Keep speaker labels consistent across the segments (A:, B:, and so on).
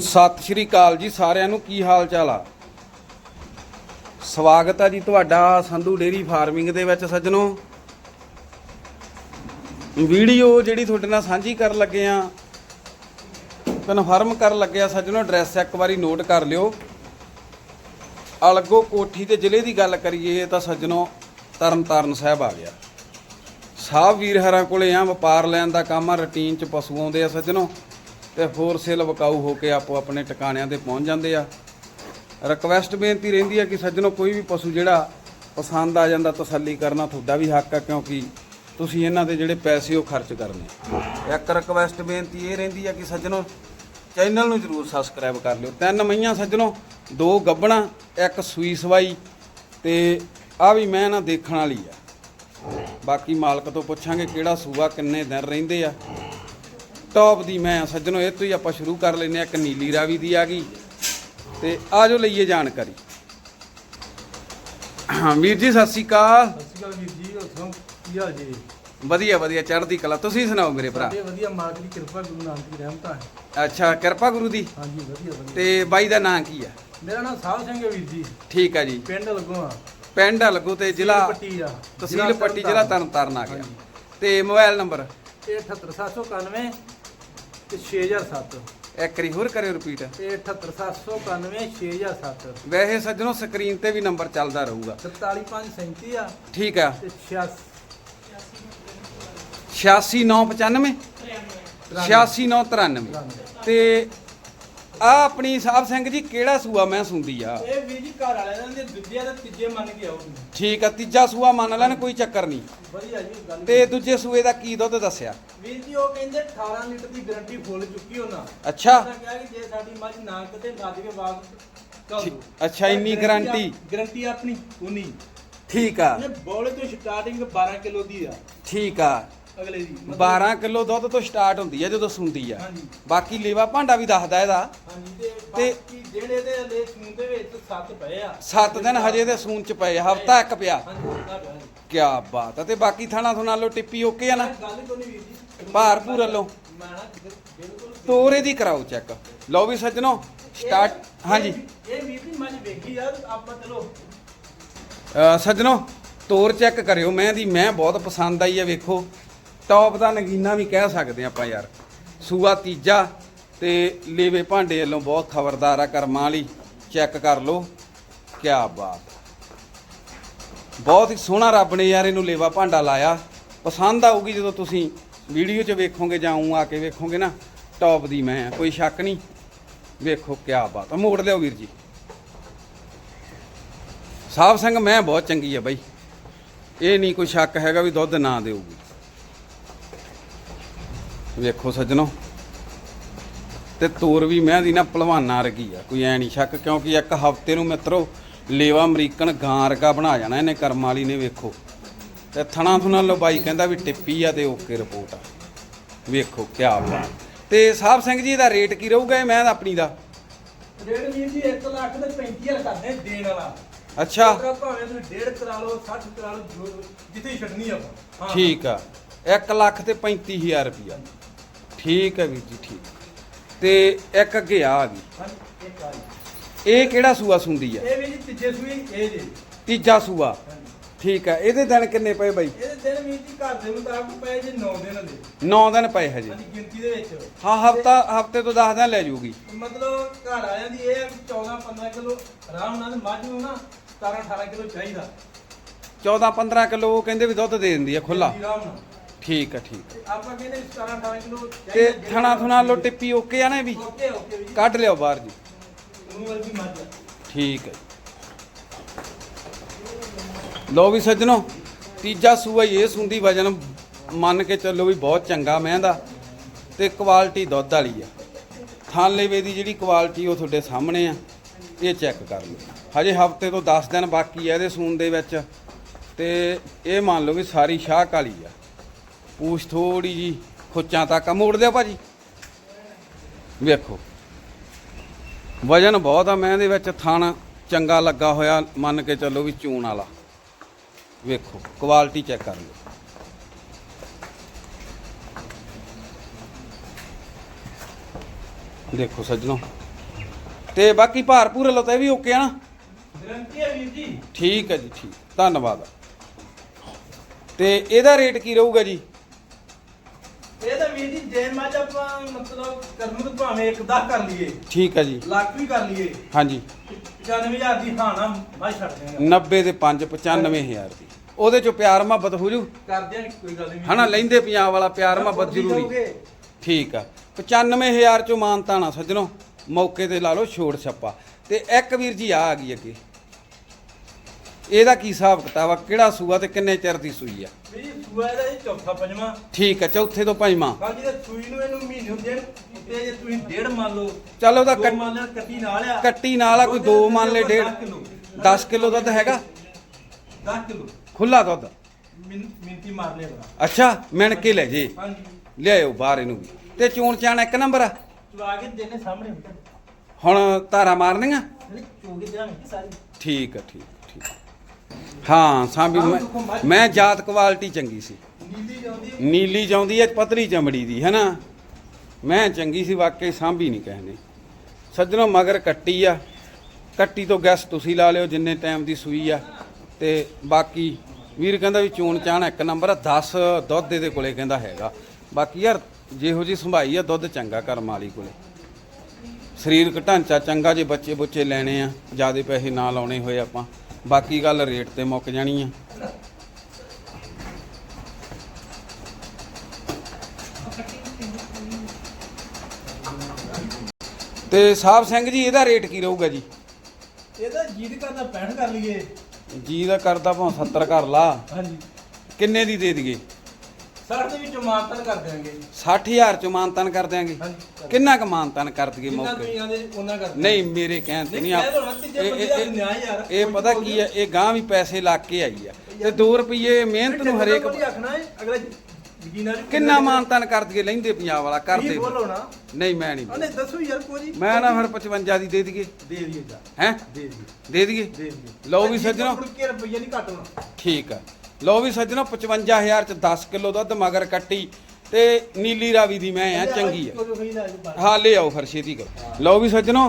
A: ਸਤਿ ਸ਼੍ਰੀ ਅਕਾਲ ਜੀ ਸਾਰਿਆਂ ਨੂੰ, ਕੀ ਹਾਲ ਚਾਲ ਆ? ਸਵਾਗਤ ਆ ਜੀ ਤੁਹਾਡਾ ਸੰਧੂ ਡੇਰੀ ਫਾਰਮਿੰਗ ਦੇ ਵਿੱਚ ਸੱਜਣੋ। ਵੀਡੀਓ ਜਿਹੜੀ ਤੁਹਾਡੇ ਨਾਲ ਸਾਂਝੀ ਕਰਨ ਲੱਗੇ ਆ, ਕਨਫਰਮ ਕਰਨ ਲੱਗੇ ਆ ਸੱਜਣੋ, ਐਡਰੈਸ ਇੱਕ ਵਾਰੀ ਨੋਟ ਕਰ ਲਿਓ। ਅਲਗੋ ਕੋਠੀ ਤੇ ਜ਼ਿਲ੍ਹੇ ਦੀ ਗੱਲ ਕਰੀਏ ਤਾਂ ਸੱਜਣੋ, ਤਰਨਤਾਰਨ ਸਾਹਿਬ ਆ ਗਿਆ। ਸਾਹਿਬ ਵੀਰ ਹਰਾਂ ਕੋਲੇ ਆ, ਵਪਾਰ ਲੈਣ ਦਾ ਕੰਮ ਆ, ਰੁਟੀਨ ਚ ਪਸ਼ੂ ਆਉਂਦੇ ਆ ਸੱਜਣੋ। ਤੇ ਫੋਰ ਸੇਲ ਵਕਾਊ ਹੋ ਕੇ ਆਪੋ ਆਪਣੇ ਟਿਕਾਣਿਆਂ ਤੇ ਪਹੁੰਚ ਜਾਂਦੇ ਆ। ਰਿਕਵੈਸਟ ਬੇਨਤੀ ਰਹਿੰਦੀ ਆ ਕਿ ਸੱਜਣੋ, ਕੋਈ ਵੀ ਪਸ਼ੂ ਜਿਹੜਾ ਪਸੰਦ ਆ ਜਾਂਦਾ, ਤਸੱਲੀ ਕਰਨਾ ਤੁਹਾਡਾ ਵੀ ਹੱਕ ਆ, ਕਿਉਂਕਿ ਤੁਸੀਂ ਇਹਨਾਂ ਦੇ ਜਿਹੜੇ ਪੈਸੇ ਉਹ ਖਰਚ ਕਰਨੇ ਇੱਕ ਰਿਕਵੈਸਟ ਬੇਨਤੀ ਇਹ ਰਹਿੰਦੀ ਆ ਕਿ ਸੱਜਣੋ, ਚੈਨਲ ਨੂੰ ਜਰੂਰ ਸਬਸਕ੍ਰਾਈਬ ਕਰ ਲਿਓ। ਤਿੰਨ ਮਈਆਂ ਸੱਜਣੋ, ਦੋ ਗੱਬਣਾ, ਇੱਕ ਸੂਈ ਸਵਾਈ ਤੇ ਆ ਵੀ ਮੈਂ ਨਾ ਦੇਖਣ ਵਾਲੀ ਆ। ਬਾਕੀ ਮਾਲਕ ਤੋਂ ਪੁੱਛਾਂਗੇ ਕਿਹੜਾ ਸੂਆ ਕਿੰਨੇ ਦਿਨ ਰਹਿੰਦੇ ਆ। ਟੌਪ ਦੀ ਮੈਂ ਸੱਜਣੋ ਇਹ ਤੋਂ ਹੀ ਆਪਾਂ ਸ਼ੁਰੂ ਕਰ ਲੈਨੇ ਆ ਇੱਕ ਨੀਲੀ ਰਾਵੀ ਦੀ ਆ ਗਈ। ਤੇ ਆਜੋ ਲਈਏ ਜਾਣਕਾਰੀ। ਹਾਂ ਵੀਰ ਜੀ ਸਤਿ ਸ਼੍ਰੀ ਅਕਾਲ।
B: ਸਤਿ ਸ਼੍ਰੀ ਅਕਾਲ ਵੀਰ ਜੀ ਉੱਥੋਂ ਕੀ ਹਾਲ ਜੀ?
A: ਵਧੀਆ ਵਧੀਆ ਚੜ੍ਹਦੀ ਕਲਾ। ਤੁਸੀਂ ਸੁਣਾਓ ਮੇਰੇ ਭਰਾ?
B: ਸਾਡੇ ਵਧੀਆ ਮਾਲਕ ਦੀ ਕਿਰਪਾ ਗੁਰੂ ਨਾਨਕ ਦੀ ਰਹਿਮਤ ਹੈ
A: ਅੱਛਾ ਕਿਰਪਾ ਗੁਰੂ ਦੀ?
B: ਹਾਂਜੀ ਵਧੀਆ ਵਧੀਆ।
A: ਤੇ ਬਾਈ ਦਾ ਨਾਂ ਕੀ ਆ?
B: ਮੇਰਾ ਨਾਮ ਸਾਹਿਬ ਸਿੰਘ ਹੈ ਵੀਰ ਜੀ।
A: ਠੀਕ ਆ ਜੀ।
B: ਪਿੰਡ ਲੱਗੋਆ
A: ਪਿੰਡ ਹਲਗੂ ਤੇ ਜ਼ਿਲ੍ਹਾ
B: ਪੱਟੀ ਆ
A: ਤਹਿਸੀਲ ਪੱਟੀ ਜ਼ਿਲ੍ਹਾ ਤਰਨਤਾਰਨ। ਆ ਗਿਆ। ਤੇ ਮੋਬਾਈਲ ਨੰਬਰ?
B: ਇਹ 78791 ਤੇ 6007
A: ਇੱਕ ਵਾਰੀ ਹੋਰ ਕਰਿਓ ਰਿਪੀਟ
B: ਇਹ 78791 6007
A: ਵੈਸੇ ਸੱਜਣੋ ਸਕਰੀਨ ਤੇ ਵੀ ਨੰਬਰ ਚੱਲਦਾ ਰਹੂਗਾ।
B: 47537 ਆ।
A: ਠੀਕ ਆ।
B: ਤੇ 86
A: 86995 86993 ਤੇ ਆ ਆਪਣੀ ਸਾਹਿਬ ਸਿੰਘ ਜੀ ਕਿਹੜਾ ਸੂਆ ਮੈਂ ਸੁਣਦੀ ਆ?
B: ਇਹ ਵੀਰ ਜੀ ਘਰ ਵਾਲਿਆਂ ਦੇ ਦੂਜੇ ਤੇ ਤੀਜੇ ਮੰਨ ਕੇ ਤੁਸੀਂ।
A: ਠੀਕ ਆ ਤੀਜਾ ਸੂਆ ਮੰਨ ਲੈਣ ਕੋਈ ਚੱਕਰ ਨਹੀਂ।
B: ਵਧੀਆ ਜੀ ਗੱਲ
A: ਤੇ ਦੂਜੇ ਸੂਏ ਦਾ ਕੀ ਦੁੱਧ ਦੱਸਿਆ?
B: ਵੀਰ ਜੀ ਉਹ ਕਹਿੰਦੇ 18 ਲੀਟਰ ਦੀ ਗਾਰੰਟੀ ਫੁੱਲ ਚੁੱਕੀ ਉਹਨਾਂ।
A: ਅੱਛਾ।
B: ਉਹਨਾਂ ਕਿਹਾ ਕਿ ਜੇ ਸਾਡੀ ਮੱਝ ਨਾ ਕਿਤੇ ਰੱਜ ਕੇ ਕਰ
A: ਠੀ- ਅੱਛਾ, ਇੰਨੀ?
B: ਗਾਰੰਟੀ ਆਪਣੀ ਉਨੀ।
A: ਠੀਕ ਆ।
B: ਇਹਨੇ ਬੋਲੇ ਤੋਂ ਸਟਾਰਟਿੰਗ 12 ਕਿਲੋ ਦੀ ਆ।
A: ਠੀਕ ਆ।
B: ਅਗਲੇ ਦੀ ਮਤਲਬ-
A: 12 ਕਿਲੋ ਦੁੱਧ ਤੋਂ ਸਟਾਰਟ ਹੁੰਦੀ ਆ ਜਦੋਂ ਸੁੰਦੀ ਆ।
B: ਹਾਂਜੀ।
A: ਬਾਕੀ ਲੇਵਾ ਭਾਂਡਾ ਵੀ ਦੱਸਦਾ ਇਹਦਾ।
B: ਹਾਂਜੀ ਤੇ
A: ਤੇ-
B: ਬਾਕੀ ਜਿਹੜੇ ਦੇ ਅਲੇ ਸੂਨ ਦੇ ਵਿੱਚ 7 ਪਏ ਆ।
A: 7 ਦਿਨ ਹਜੇ ਦੇ ਸੂਨ ਚ ਪਏ ਹਫਤਾ ਇੱਕ ਪਿਆ।
B: ਹਾਂਜੀ ਪਿਆ ਜੀ।
A: ਬਾਤ ਆ ਤੇ ਬਾਕੀ ਥਾਣਾ ਥੁਣਾ ਲੋ ਟਿੱਪੀ ਓਕੇ ਆ ਨਾ?
B: ਗੱਲ ਕੋਈ ਨਹੀਂ ਵੀਰ ਜੀ।
A: ਭਾਰ ਭੂਰ ਵੱਲੋਂ।
B: ਮੈਂ ਨਾ ਬਿਲਕੁਲ
A: ਤੋਰੇ ਦੀ ਕਰਾਓ ਚੈੱਕ। ਲਓ ਵੀ ਸੱਜਣੋ ਸਟਾਰਟ
B: ਇਹ-
A: ਹਾਂਜੀ।
B: ਇਹ ਇਹ ਵੀਰ ਜੀ ਮੱਝ ਵੇਖੀ ਆ ਆਪਾਂ ਚਲੋ।
A: ਅ, ਸੱਜਣੋ ਤੋਰ ਚੈੱਕ ਕਰਿਓ। ਮੈਂ ਦੀ ਮੈਂ ਬਹੁਤ ਪਸੰਦ ਆਈ ਹੈ ਵੇਖੋ। ਟੌਪ ਦਾ ਨਗੀਨਾ ਵੀ ਕਹਿ ਸਕਦੇ ਆਪਾਂ ਯਾਰ। ਸੂਆ ਤੀਜਾ ਤੇ ਲੇਵੇ ਭਾਂਡੇ ਵੱਲੋਂ ਬਹੁਤ ਖਬਰਦਾਰ ਆ, ਕਰਮਾਂ ਵਾਲੀ। ਚੈੱਕ ਕਰ ਲਓ। ਕੀ ਬਾਤ। ਬਹੁਤ ਹੀ ਸੋਹਣਾ ਰੱਬ ਨੇ ਯਾਰ ਇਹਨੂੰ ਲੇਵਾ ਭਾਂਡਾ ਲਾਇਆ। ਪਸੰਦ ਆਊਗੀ ਜਦੋਂ ਤੁਸੀਂ ਵੀਡੀਓ 'ਚ ਵੇਖੋਗੇ ਜਾਂ ਉਂ ਆ ਕੇ ਵੇਖੋਗੇ ਨਾ, ਟੌਪ ਦੀ ਮੈਂ ਕੋਈ ਸ਼ੱਕ ਨਹੀਂ। ਵੇਖੋ ਕੀ ਬਾਤ। ਆ ਮੋੜ ਲਿਓ ਵੀਰ ਜੀ। ਸਾਹਿਬ ਸਿੰਘ, ਮੈਂ ਬਹੁਤ ਚੰਗੀ ਆ ਬਾਈ। ਇਹ ਨਹੀਂ ਕੋਈ ਸ਼ੱਕ ਹੈਗਾ ਵੀ ਦੁੱਧ ਨਾ ਦੇਊਗੀ। ਵੇਖੋ ਸੱਜਣੋ। ਤੇ ਤੋਰ ਵੀ ਮੈਂ ਦੀ ਨਾ ਪਹਿਲਵਾਨਾਂ ਵਰਗੀ ਆ। ਕੋਈ ਐ ਨਹੀਂ ਸ਼ੱਕ ਕਿਉਂਕਿ ਇੱਕ ਹਫ਼ਤੇ ਨੂੰ ਮਿੱਤਰੋ ਲੇਵਾ ਅਮਰੀਕਨ ਗਾਂ ਵਰਗਾ ਬਣਾ ਜਾਣਾ ਇਹਨੇ ਕਰਮ ਵਾਲੀ ਨੇ ਵੇਖੋ। ਤੇ ਥਣਾ ਥੁਣਾ ਲੋ ਬਾਈ ਕਹਿੰਦਾ ਵੀ ਟਿੱਪੀ ਆ ਤੇ ਓਕੇ ਰਿਪੋਰਟ ਆ। ਵੇਖੋ ਕੀ ਬਾਤ। ਤੇ ਸਾਹਿਬ ਸਿੰਘ ਜੀ ਦਾ ਰੇਟ ਕੀ ਰਹੂਗਾ ਇਹ? ਮੈਂ ਆਪਣੀ ਦਾ।
B: ਰੇਟ ਵੀਰ ਜੀ 1 ਲੱਖ ਤੇ 35000 ਕਰਦੇ ਦੇਣ ਵਾਲਾ।
A: ਅੱਛਾ।
B: ਭਾਵੇਂ ਤੁਸੀਂ 1.5 ਕਰਾ ਲਓ 60 ਕਰਾ ਲਓ ਜਿੱਥੇ ਛੱਡਣੀ ਆਪਾਂ। ਹਾਂ।
A: ਠੀਕ ਆ। 1 ਲੱਖ ਤੇ 35000 ਰੁਪਿਆ ਠੀਕ ਹੈ ਵੀਰ ਜੀ ਠੀਕ। ਤੇ ਇੱਕ ਅੱਗੇ ਆ ਗਈ
B: ਹਾਂਜੀ, ਇੱਕ ਆ ਜੀ।
A: ਇਹ ਕਿਹੜਾ ਸੂਆ ਸੁੰਦੀ ਆ?
B: ਇਹ ਵੀ ਜੀ ਤੀਜੇ ਸੂਈ ਇਹ ਜੀ।
A: ਤੀਜਾ ਸੂਆ। ਠੀਕ ਆ ਇਹਦੇ ਦਿਨ ਕਿੰਨੇ ਪਏ ਬਾਈ?
B: ਇਹਦੇ ਦਿਨ ਵੀਰ ਜੀ ਘਰ ਦੇ ਮੁਤਾਬਕ ਪਏ ਜੀ 9 ਦਿਨ ਦੇ
A: 9 ਦਿਨ ਪਏ ਹਜੇ।
B: ਹਾਂਜੀ ਗਿਣਤੀ ਦੇ ਵਿੱਚ।
A: ਹਾਂ ਹਫਤਾ ਹਫ਼ਤੇ ਤੋਂ 10 ਦਿਨ ਲੈ ਜੂਗੀ।
B: ਮਤਲਬ ਘਰ ਆਇਆਂ ਦੀ ਇਹ ਹੈ ਕਿ 14 15 ਕਿਲੋ ਆਰਾਮ ਨਾਲ ਮੱਝ ਨੂੰ ਨਾ 17 18 ਕਿਲੋ ਚਾਹੀਦਾ।
A: 14 15 ਕਿਲੋ ਉਹ ਕਹਿੰਦੇ ਵੀ ਦੁੱਧ ਦੇ ਦਿੰਦੀ ਆ ਖੁੱਲਾ
B: ਜੀ, ਆਰਾਮ ਨਾਲ।
A: ਠੀਕ ਆ ਠੀਕ
B: ਆਪਾਂ ਕਹਿੰਦੇ 17 18 ਕਿਲੋ
A: ਤੇ ਥਣਾ ਥੁਣਾ ਲੋ ਟਿੱਪੀ ਓਕੇ ਆ ਨਾ ਇਹ ਵੀ?
B: ਓਕੇ ਓਕੇ ਵੀ।
A: ਕੱਢ ਲਿਓ ਬਾਹਰ ਜੀ।
B: ਨੂੰ ਵਰਗੀ ਮੱਝ ਆ।
A: ਠੀਕ ਹੈ ਲੋ ਵੀ ਸੱਜਣੋ ਤੀਜਾ ਸੂਆ ਹੀ ਇਹ ਸੁੰਦੀ ਵਜਨ ਮੰਨ ਕੇ ਚੱਲੋ ਵੀ ਬਹੁਤ ਚੰਗਾ ਮੈਂ ਦਾ ਤੇ ਕੁਆਲਿਟੀ ਦੁੱਧ ਵਾਲੀ ਆ। ਥਾਨਲੇਵੇ ਦੀ ਜਿਹੜੀ ਕੁਆਲਿਟੀ ਉਹ ਤੁਹਾਡੇ ਸਾਹਮਣੇ ਆ ਇਹ ਚੈੱਕ ਕਰ ਲਓ। ਹਜੇ ਹਫ਼ਤੇ ਤੋਂ 10 ਦਿਨ ਬਾਕੀ ਆ ਇਹਦੇ ਸੂਨ ਦੇ ਵਿੱਚ ਤੇ ਇਹ ਮੰਨ ਲਓ ਵੀ ਸਾਰੀ ਸ਼ਾਹ ਕਾਲੀ ਆ। ਪੂਛ ਥੋੜੀ ਜੀ ਖੁੱਚਾਂ ਤੱਕ ਆ। ਮੋੜ ਦਿਓ ਭਾਜੀ। ਵੇਖੋ। ਵਜਨ ਬਹੁਤ ਆ ਮੈਂ ਇਹਦੇ ਵਿੱਚ ਥਣ ਚੰਗਾ ਲੱਗਾ ਹੋਇਆ ਮੰਨ ਕੇ ਚੱਲੋ ਵੀ ਚੂਣ ਵਾਲਾ। ਵੇਖੋ ਕੁਆਲਿਟੀ ਚੈੱਕ ਕਰ ਲਓ। ਦੇਖੋ ਸੱਜਣੋ। ਤੇ ਬਾਕੀ ਭਾਰ ਪੂਰੇ ਲੋ ਇਹ ਵੀ ਓਕੇ ਆ ਨਾ।
B: ਗਰੰਟੀ ਹੈ ਵੀਰ ਜੀ।
A: ਠੀਕ ਹੈ ਜੀ ਠੀਕ। ਧੰਨਵਾਦ। ਤੇ ਇਹਦਾ ਰੇਟ ਕੀ ਰਹੂਗਾ ਜੀ?
B: ਤਾਂ ਵੀਰ ਜੀ ਜੇ ਮੱਝ ਆਪਾਂ ਮਤਲਬ ਕਰਨ ਨੂੰ ਭਾਵੇਂ ਇੱਕ 10 ਕਰ ਲਈਏ
A: ਠੀਕ ਹੈ ਜੀ।
B: ਲੱਖ ਵੀ ਕਰ ਲਈਏ
A: ਹਾਂਜੀ।
B: 95000 ਦੀ ਹਾਂ ਨਾ ਮੱਝ ਛੱਡ ਦੇਗਾ
A: 90 ਦੇ 5 95000 ਦੀ। ਉਹਦੇ ਚੋਂ ਪਿਆਰ ਮੁਹੱਬਤ ਹੋ ਜੂ।
B: ਕਰ ਦਿਆਂਗੇ ਕੋਈ ਗੱਲ ਨਹੀਂ।
A: ਹਨਾ ਲੈਂਦੇ ਪੰਜਾਬ ਵਾਲਾ ਪਿਆਰ ਮੁਹੱਬਤ ਜ਼ਰੂਰੀ। ਠੀਕ ਆ। 95000 ਚੋਂ ਮਾਨਤਾਣਾ ਸੱਜਣੋ ਮੌਕੇ ਤੇ ਲਾ ਲਓ ਛੋੜ ਛੱਪਾ। ਤੇ ਇੱਕ ਵੀਰ ਜੀ ਆ ਆ ਗਈ ਅੱਗੇ। ਇਹਦਾ ਕੀ ਹਿਸਾਬ ਕਿਤਾਬ ਆ? ਕਿਹੜਾ ਸੂਆ ਤੇ ਕਿੰਨੇ ਚਿਰ ਦੀ ਸੂਈ ਆ?
B: ਜੀ ਸੂਆ ਇਹਦਾ ਇਹ ਚੌਥਾ ਪੰਜਵਾਂ।
A: ਠੀਕ ਆ ਚੌਥੇ ਤੋਂ ਪੰਜਵਾਂ।
B: ਬਾਕੀ ਤੇ ਸੂਈ ਨੂੰ ਇਹਨੂੰ ਮਹੀਨੇ ਨੂੰ ਤੇ ਜੇ ਤੁਸੀਂ ਡੇਢ ਮੰਨ ਲਓ
A: ਚੱਲ ਉਹਦਾ
B: ਦੋ
A: ਕੱਟ-
B: ਮੰਨ ਲਿਆ ਕੱਟੀ ਨਾਲ ਆ।
A: ਕੱਟੀ ਨਾਲ ਆ ਕੋਈ ਦੋ ਮੰਨ ਲੈ ਡੇਢ
B: 10 ਕਿਲੋ।
A: 10 ਕਿਲੋ ਦੁੱਧ ਹੈਗਾ?
B: 10 ਕਿਲੋ।
A: ਖੁੱਲਾ ਦੁੱਧ?
B: ਮਿੰ- ਮਿੰਤੀ ਮਾਰ ਲਿਆ ਬੜਾ
A: ਅੱਛਾ ਮਿਣ ਕੇ ਲੈ ਜੇ।
B: ਹਾਂਜੀ।
A: ਲਿਆਇਓ ਬਾਹਰ ਇਹਨੂੰ ਵੀ। ਤੇ ਚੂਣ ਚਾਣ ਇੱਕ ਨੰਬਰ ਆ?
B: ਚੁਆ ਕੇ ਦੇਣੇ ਸਾਹਮਣੇ ਹੁੰਦਾ
A: ਹੁਣ ਧਾਰਾ ਮਾਰਨੀਆਂ?
B: ਨਹੀਂ ਚੋਗੇ ਦੇਣਗੇ ਸਾਰੀ।
A: ਠੀਕ ਆ ਠੀਕ ਠੀਕ। ਹਾਂ ਸਾਂਭੀ ਮੈਂ ਮੈਂ ਜਾਤ ਕੁਆਲਿਟੀ ਚੰਗੀ ਸੀ।
B: ਨੀਲੀ ਜਾਂਦੀ ਹੈ।
A: ਨੀਲੀ ਪਤਲੀ ਚਮੜੀ ਦੀ ਹੈਨਾ ਮੈਂ ਚੰਗੀ ਸੀ ਵਾਕਈ ਸਾਂਭੀ ਨਹੀਂ ਕਹਿੰਦੇ ਸੱਜਣੋ ਮਗਰ ਕੱਟੀ ਆ। ਕੱਟੀ ਤੋਂ ਗੈਸ ਤੁਸੀਂ ਲਾ ਲਿਓ ਜਿੰਨੇ ਟਾਈਮ ਦੀ ਸੂਈ ਆ। ਤੇ ਬਾਕੀ ਵੀਰ ਕਹਿੰਦਾ ਵੀ ਚੂਣ ਚਾਣ ਇੱਕ ਨੰਬਰ ਆ 10 ਦੁੱਧ ਇਹਦੇ ਕੋਲੇ ਕਹਿੰਦਾ ਹੈਗਾ। ਬਾਕੀ ਯਾਰ ਜਿਹੋ ਜੀ ਸੰਭਾਈ ਆ ਦੁੱਧ ਚੰਗਾ ਕਰਮ ਵਾਲੀ ਕੋਲੇ। ਸਰੀਰਕ ਢਾਂਚਾ ਚੰਗਾ ਜੇ ਬੱਚੇ ਬੁੱਚੇ ਲੈਣੇ ਆ ਜਿਆਦੇ ਪੈਸੇ ਨਾ ਲਾਉਣੇ ਹੋਏ ਆਪਾਂ। ਬਾਕੀ ਗੱਲ ਰੇਟ ਤੇ ਮੁੱਕ ਜਾਣੀ ਆ। ਤੇ ਸਾਹਿਬ ਸਿੰਘ ਜੀ ਇਹਦਾ ਰੇਟ ਕੀ ਰਹੂਗਾ ਜੀ?
B: ਇਹਦਾ ਜੀਦ ਕਰਦਾ 65 ਕਰ ਲਈਏ।
A: ਜੀ ਦਾ ਕਰਦਾ ਭਾਵੇਂ 70 ਕਰ ਲਾ।
B: ਹਾਂਜੀ।
A: ਕਿੰਨੇ ਦੀ ਦੇ ਦਈਏ?
B: 60 ਦੇ ਵਿੱਚੋਂ ਮਾਨਤਨ ਕਰ ਦਿਆਂਗੇ।
A: 60000 ਚ ਮਾਨਤਨ ਕਰ ਦਿਆਂਗੇ।
B: ਹਾਂਜੀ
A: ਕਿੰਨਾ ਕੁ ਮਾਨਤਨ ਕਰ ਦਈਏ
B: ਜਿੰਨਾ
A: ਮੌਕੇ?
B: ਦੁਨੀਆ ਦੇ ਉਹਨਾਂ ਕਰ
A: ਨਹੀਂ ਮੇਰੇ ਕਹਿਣ ਤੇ ਨਹੀਂ
B: ਕਹਿ
A: ਆਪ
B: ਦੋ ਨਾ ਤੀਜੇ
A: ਇਹ-
B: ਬੰਦੇ
A: ਇਹ-
B: ਦਾ ਨਿਆਂ ਯਾਰ।
A: ਇਹ ਪਤਾ ਕੀ ਹੈ? ਇਹ ਗਾਂ ਵੀ ਪੈਸੇ ਲਾ ਕੇ ਆਈ ਆ। ਤੇ 2 ਰੁਪਏ ਮਿਹਨਤ ਨੂੰ ਹਰੇਕ
B: ਕੋਈ ਆਖਣਾ ਹੈ। ਅਗਲਾ ਯਕੀਨ
A: ਕਿੰਨਾ ਮਾਨਤਨ ਕਰ ਦਈਏ ਲੈਂਦੇ ਪੰਜਾਬ ਵਾਲਾ
B: ਕਰਦੇ
A: ਕਰਦੇ
B: ਬੋਲੋ ਨਾ।
A: ਨਹੀਂ ਮੈਂ ਨਹੀਂ
B: ਉਹਨੇ ਦੱਸੋ ਯਾਰ ਕੋਈ
A: ਮੈਂ ਨਾ ਫਿਰ 55 ਦੀ ਦੇ ਦਈਏ।
B: ਦੇ ਦਈਏ ਜਾ।
A: ਹੈ?
B: ਦੇ ਦਈਏ।
A: ਦੇ ਦਈਏ?
B: ਦੇ ਦਈਏ।
A: ਲਓ ਵੀ ਸੱਜਣੋ।
B: ਕੇ ਰੁਪਈਆ ਨਹੀਂ
A: ਠੀਕ ਆ। ਲਓ ਵੀ ਸੱਜਣੋ 55000 ਚ 10 ਕਿਲੋ ਦੁੱਧ ਮਗਰ ਕੱਟੀ ਤੇ ਨੀਲੀ ਰਾਵੀ ਦੀ ਮੈਂ ਆ ਚੰਗੀ ਆ। ਹਾਂ ਲੈ ਆਓ ਫਿਰ ਛੇਤੀ ਕਰੋ। ਲਓ ਵੀ ਸੱਜਣੋ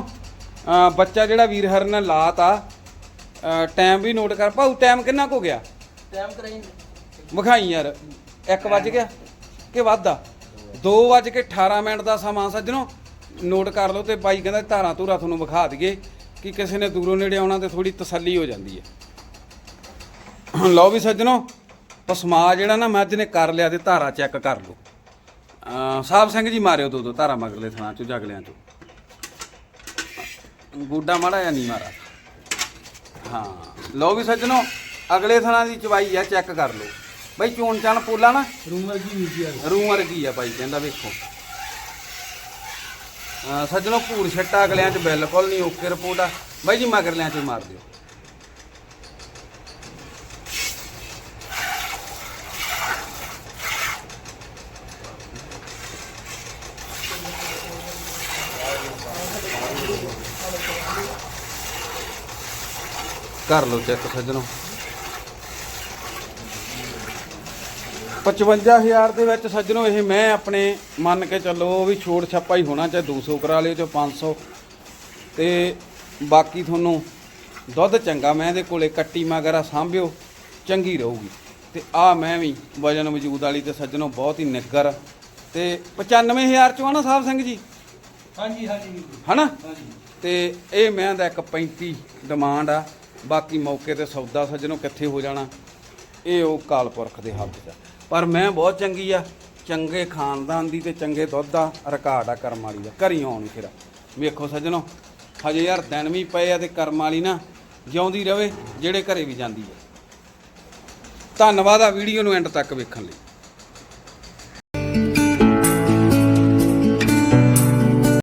A: ਬੱਚਾ ਜਿਹੜਾ ਵੀਰ ਹਰ ਨੇ ਲਾਤਾ ਟਾਈਮ ਵੀ ਨੋਟ ਕਰ। ਪਾਉ ਟਾਈਮ ਕਿੰਨਾ ਕੁ ਹੋ ਗਿਆ?
B: ਟਾਈਮ ਕਰਾਈ
A: ਵਿਖਾਈ ਯਾਰ 1 ਵੱਜ ਗਿਆ ਕਿ ਵੱਧਾ 2 ਵੱਜ ਕੇ 18 ਮਿੰਟ ਦਾ ਸਮਾਂ ਸੱਜਣੋ ਨੋਟ ਕਰ ਲਓ ਤੇ ਬਾਈ ਕਹਿੰਦਾ ਧਾਰਾਂ ਧੂਰਾ ਤੁਹਾਨੂੰ ਵਿਖਾ ਦਈਏ ਕਿ ਕਿਸੇ ਨੇ ਦੂਰੋਂ ਨੇੜੇ ਆਉਣਾ ਤੇ ਥੋੜੀ ਤਸੱਲੀ ਹੋ ਜਾਂਦੀ ਹੈ। ਲਓ ਵੀ ਸੱਜਣੋ ਪਸਮਾ ਜਿਹੜਾ ਨਾ ਮੱਝ ਨੇ ਕਰ ਲਿਆ ਤੇ ਧਾਰਾ ਚੈੱਕ ਕਰ ਲਓ। ਸਾਹਿਬ ਸਿੰਘ ਜੀ ਮਾਰਿਓ ਦੋ ਦੋ ਧਾਰਾ ਮਗਰਲੇ ਥਾਂ ਚੋਂ ਜਗਲਿਆਂ ਚੋਂ। ਗੂਡਾ ਮਾੜਾ ਜਾਂ ਨਹੀਂ ਮਾਰਾ। ਹਾਂ ਲਓ ਵੀ ਸੱਜਣੋ ਅਗਲੇ ਥਾਂ ਦੀ ਚਵਾਈ ਆ ਚੈੱਕ ਕਰ ਲਓ। ਬਈ ਚੋਣ ਚਾਣ ਪੋਲਾ ਨਾ।
B: ਰੂਮ ਵਰਗੀ ਵੀਰ ਜੀ ਆ
A: ਰੂ ਵਰਗੀ ਆ ਬਾਈ ਕਹਿੰਦਾ ਵੇਖੋ। ਸੱਜਣੋ ਭੂਰ ਛੱਟਾ ਅਗਲਿਆਂ 'ਚ ਬਿਲਕੁਲ ਨਹੀਂ ਓਕੇ ਰਿਪੋਰਟ ਆ। ਬਾਈ ਜੀ ਮਗਰਲਿਆਂ 'ਚ ਮਾਰ ਦਿਓ। ਕਰ ਲਓ ਚੈੱਕ ਸੱਜਣੋ। 55000 ਦੇ ਵਿੱਚ ਸੱਜਣੋ ਇਹ ਮੈਂ ਆਪਣੇ ਮੰਨ ਕੇ ਚੱਲੋ ਵੀ ਛੋੜ ਛਾਪਾ ਹੀ ਹੋਣਾ ਚਾਹੇ 200 ਕਰਾ ਲਿਓ ਚਾਹੇ 500 ਤੇ ਬਾਕੀ ਤੁਹਾਨੂੰ ਦੁੱਧ ਚੰਗਾ ਮੈਂ ਇਹਦੇ ਕੋਲੇ ਕੱਟੀ ਮਗਰਾ ਸਾਂਭਿਓ ਚੰਗੀ ਰਹੂਗੀ। ਤੇ ਆ ਮੈਂ ਵੀ ਵਜਨ ਵਜੂਦ ਵਾਲੀ ਤੇ ਸੱਜਣੋ ਬਹੁਤ ਹੀ ਨਿੱਗਰ ਤੇ 95000 ਚੋਂ ਆ ਨਾ ਸਾਹਿਬ ਸਿੰਘ ਜੀ?
B: ਹਾਂਜੀ ਹਾਂਜੀ।
A: ਹਨਾ?
B: ਹਾਂਜੀ।
A: ਤੇ ਇਹ ਮੈਂ ਦਾ ਇੱਕ 35 ਡਿਮਾਂਡ ਆ। ਬਾਕੀ ਮੌਕੇ ਤੇ ਸੌਦਾ ਸੱਜਣੋਂ ਕਿੱਥੇ ਹੋ ਜਾਣਾ? ਇਹ ਉਹ ਕਾਲ ਪੁਰਖ ਦੇ ਹੱਥ 'ਚ ਆ। ਪਰ ਮੈਂ ਬਹੁਤ ਚੰਗੀ ਆ। ਚੰਗੇ ਖਾਨਦਾਨ ਦੀ ਤੇ ਚੰਗੇ ਦੁੱਧ ਦਾ ਰਿਕਾਰਡ ਆ ਕਰਮ ਵਾਲੀ ਦਾ। ਘਰੀ ਆਉਣ ਫਿਰ। ਵੇਖੋ ਸੱਜਣੋ, ਹਜੇ ਯਾਰ ਦਿਨ ਵੀ ਪਏ ਆ ਤੇ ਕਰਮ ਵਾਲੀ ਨਾ ਜਿਉਂਦੀ ਰਵੇ, ਜਿਹੜੇ ਘਰੇ ਵੀ ਜਾਂਦੀ ਆ। ਧੰਨਵਾਦ ਆ ਵੀਡੀਓ ਨੂੰ ਐਂਡ ਤੱਕ ਵੇਖਣ ਲਈ।